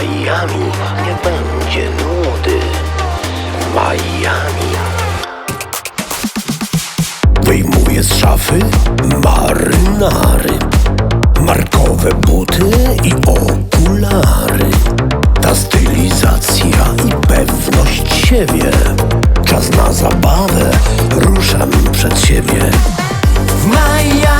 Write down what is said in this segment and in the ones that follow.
Miami nie będzie nudy. Miami. Wyjmuję z szafy marynary, markowe buty i okulary. Ta stylizacja i pewność siebie. Czas na zabawę, ruszam przed siebie. W Miami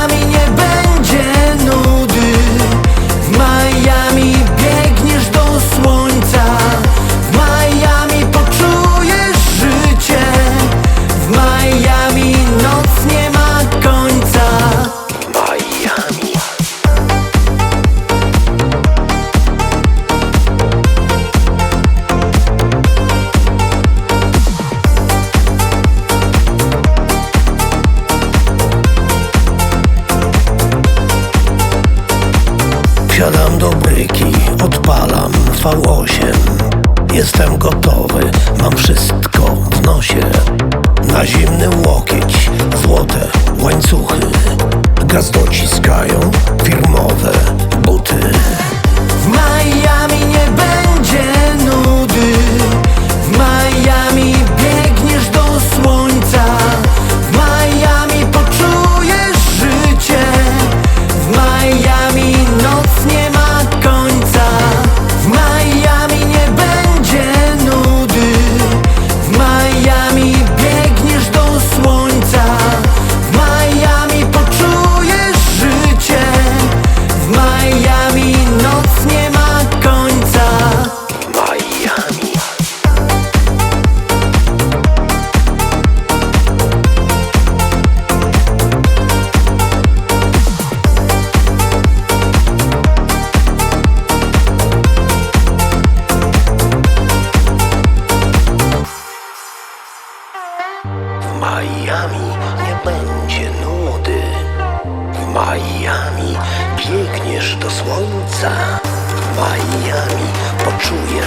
Wsiadam do bryki, odpalam V8 Jestem gotowy, mam wszystko w nosie. Na zimny łokieć, złote łańcuchy. Gaz dociskają Miami nie będzie nudy. W Miami biegniesz do słońca. W Miami poczujesz